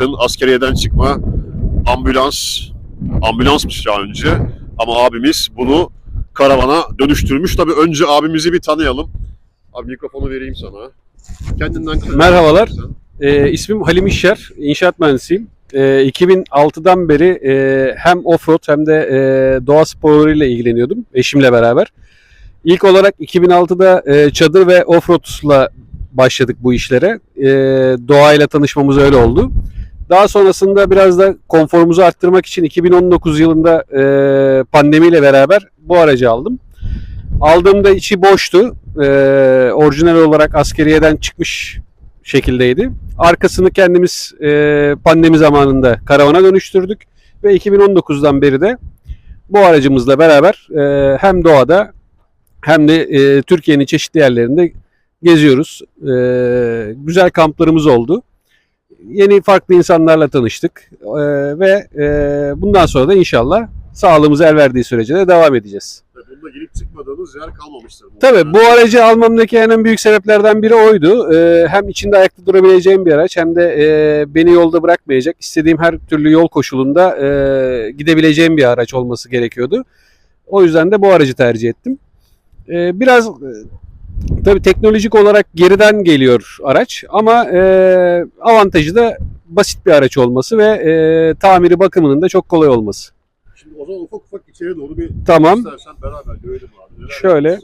Bakın askeriyeden çıkma ambulans, ambulansmış daha önce ama abimiz bunu karavana dönüştürmüş. Tabii önce abimizi bir tanıyalım. Abi mikrofonu vereyim sana. Kendinden Merhabalar. Ee, ismim Halim İşyer, inşaat mühendisiyim. Ee, 2006'dan beri e, hem offroad hem de e, doğa sporlarıyla ilgileniyordum eşimle beraber. İlk olarak 2006'da e, çadır ve offroad'la başladık bu işlere. E, doğayla tanışmamız öyle oldu. Daha sonrasında biraz da konforumuzu arttırmak için 2019 yılında e, pandemiyle beraber bu aracı aldım. Aldığımda içi boştu. E, orijinal olarak askeriyeden çıkmış şekildeydi. Arkasını kendimiz e, pandemi zamanında karavana dönüştürdük ve 2019'dan beri de bu aracımızla beraber e, hem doğada hem de e, Türkiye'nin çeşitli yerlerinde geziyoruz. E, güzel kamplarımız oldu. Yeni farklı insanlarla tanıştık E, ve e, bundan sonra da inşallah sağlığımız el verdiği sürece de devam edeceğiz. Bunda girip çıkmadığınız yer kalmamıştır. Tabii bu aracı almamdaki en büyük sebeplerden biri oydu. Ee, hem içinde ayakta durabileceğim bir araç hem de e, beni yolda bırakmayacak. istediğim her türlü yol koşulunda e, gidebileceğim bir araç olması gerekiyordu. O yüzden de bu aracı tercih ettim. Ee, biraz tabii teknolojik olarak geriden geliyor araç ama e, avantajı da basit bir araç olması ve e, tamiri bakımının da çok kolay olması. Şimdi o zaman ufak ufak içeri doğru bir Tamam. istersen beraber görelim abi. Neler Şöyle.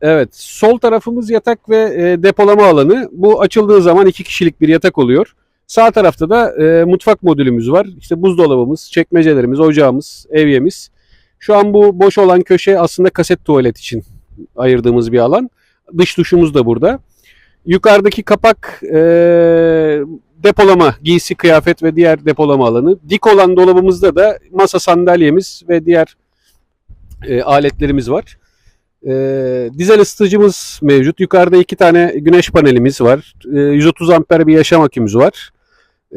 Evet, sol tarafımız yatak ve e, depolama alanı. Bu açıldığı zaman iki kişilik bir yatak oluyor. Sağ tarafta da e, mutfak modülümüz var. İşte buzdolabımız, çekmecelerimiz, ocağımız, evyemiz. Şu an bu boş olan köşe aslında kaset tuvalet için ayırdığımız bir alan. Dış duşumuz da burada. Yukarıdaki kapak e, depolama, giysi, kıyafet ve diğer depolama alanı. Dik olan dolabımızda da masa sandalyemiz ve diğer e, aletlerimiz var. Ee, dizel ısıtıcımız mevcut. Yukarıda iki tane güneş panelimiz var. Ee, 130 amper bir yaşam akümüz var.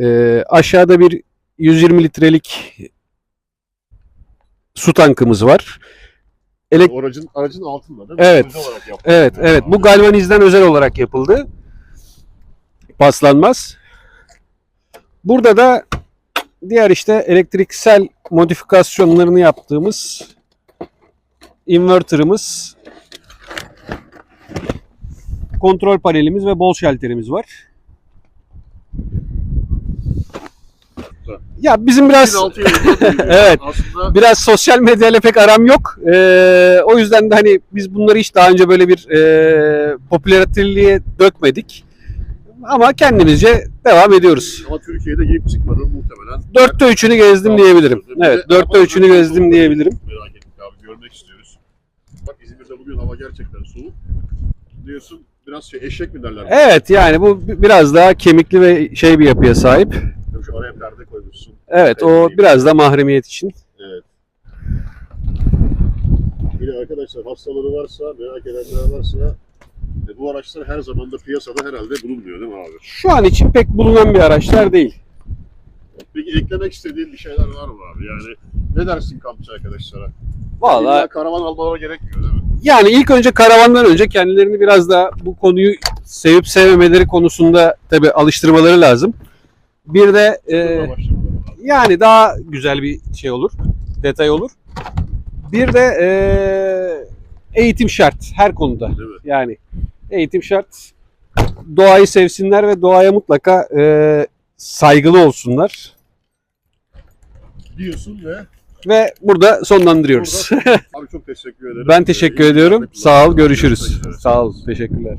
Ee, aşağıda bir 120 litrelik su tankımız var. Elek- Aracın, aracın altında değil mi? Evet. Özel olarak yaptın. Evet, evet. Bu galvanizden özel olarak yapıldı. Paslanmaz. Burada da diğer işte elektriksel modifikasyonlarını yaptığımız inverter'ımız, kontrol panelimiz ve bol şalterimiz var. Ya bizim biraz 2006 yılında büyüdü. Evet. Aslında biraz sosyal medyayla pek aram yok. Ee, o yüzden de hani biz bunları hiç daha önce böyle bir e, popülariteliğe dökmedik. Ama kendimizce devam ediyoruz. ama Türkiye'de girip çıkmadın muhtemelen. Dörtte üçünü gezdim diyebilirim. Evet, dörtte üçünü gezdim diyebilirim. Merak ettik abi görmek istiyoruz. Bak İzmir'de bugün hava gerçekten soğuk. Diyorsun biraz şey eşek mi derler? Evet yani bu bi- biraz daha kemikli ve şey bir yapıya sahip. Tabii Şu araya perde koymuşsun. Evet o biraz da mahremiyet için. Evet. Yine arkadaşlar hastaları varsa, merak edenler varsa e, bu araçlar her zaman da piyasada herhalde bulunmuyor değil mi abi? Şu an için pek bulunan bir araçlar değil. Peki eklemek istediğin bir şeyler var mı abi? Yani ne dersin kampçı arkadaşlara? Vallahi karavan almaları gerekmiyor değil mi? Yani ilk önce karavandan önce kendilerini biraz da bu konuyu sevip sevmemeleri konusunda tabi alıştırmaları lazım. Bir de e, yani daha güzel bir şey olur, detay olur. Bir de e, eğitim şart her konuda. Yani eğitim şart. Doğayı sevsinler ve doğaya mutlaka e, saygılı olsunlar. Diyorsun ve Ve burada sonlandırıyoruz. abi çok teşekkür ederim. ben teşekkür iyi ediyorum. Sağ ol, görüşürüz. Sağ ol, teşekkürler.